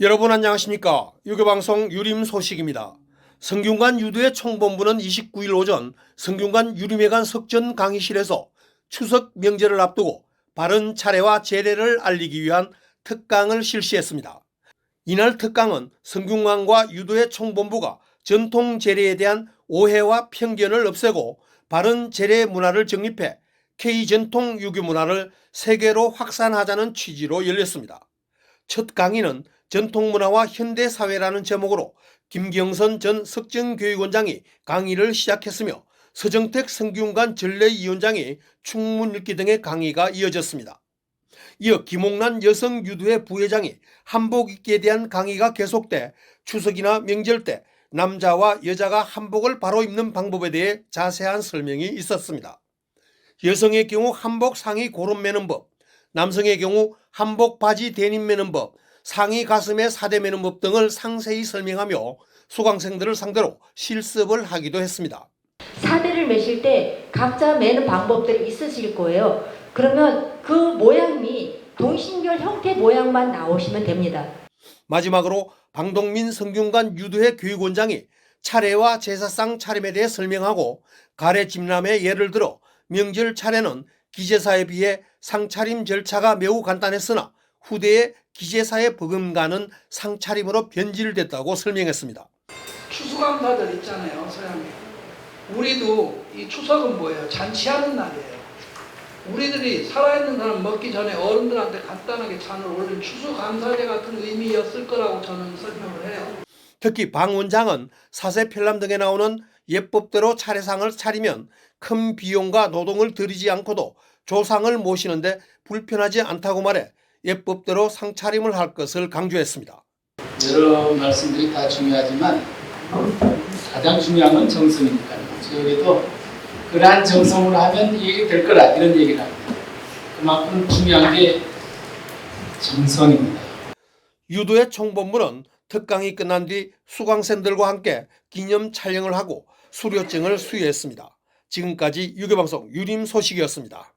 여러분 안녕하십니까 유교방송 유림 소식입니다. 성균관 유도의 총본부는 29일 오전 성균관 유림회관 석전 강의실에서 추석 명절을 앞두고 바른 차례와 제례를 알리기 위한 특강을 실시했습니다. 이날 특강은 성균관과 유도의 총본부가 전통 제례에 대한 오해와 편견을 없애고 바른 제례 문화를 정립해 K 전통 유교 문화를 세계로 확산하자는 취지로 열렸습니다. 첫 강의는 전통 문화와 현대 사회라는 제목으로 김경선 전 석정교육원장이 강의를 시작했으며 서정택 성균관 전례위원장이 충문 읽기 등의 강의가 이어졌습니다. 이어 김홍란 여성유도회 부회장이 한복 입기에 대한 강의가 계속돼 추석이나 명절 때 남자와 여자가 한복을 바로 입는 방법에 대해 자세한 설명이 있었습니다. 여성의 경우 한복 상의 고름 매는 법, 남성의 경우 한복 바지 데님 매는 법, 상의 가슴에 사대 매는 법 등을 상세히 설명하며 수강생들을 상대로 실습을 하기도 했습니다. 사대를 매실 때 각자 매는 방법들이 있으실 거예요. 그러면 그 모양이 동신결 형태 모양만 나오시면 됩니다. 마지막으로 방동민 성균관 유도회 교육원장이 차례와 제사상 차림에 대해 설명하고 가래집람의 예를 들어 명절 차례는 기제사에 비해 상차림 절차가 매우 간단했으나 후대에 기제사에 버금가는 상차림으로 변질됐다고 설명했습니다. 추수감사절 있잖아요, 서양에. 우리도 이 추석은 뭐예요? 잔치하는 날이에요. 우리들이 살아있는 사람 먹기 전에 어른들한테 간단하게 잔을 올린 추수감사제 같은 의미였을 거라고 저는 설명을 해요. 특히 방 원장은 사세 편람 등에 나오는 예법대로 차례상을 차리면 큰 비용과 노동을 들이지 않고도 조상을 모시는데 불편하지 않다고 말해 예법대로 상차림을 할 것을 강조했습니다. 여러 말씀들이 다 중요하지만 가장 중요한 건 정성이니까요. 저희도 그러한 정성으로 하면 이게 될 거라 이런 얘기를 합니다. 그만큼 중요한 게 정성입니다. 유도의 총본부는 특강이 끝난 뒤 수강생들과 함께 기념 촬영을 하고 수료증을 수여했습니다. 지금까지 유교방송 유림 소식이었습니다.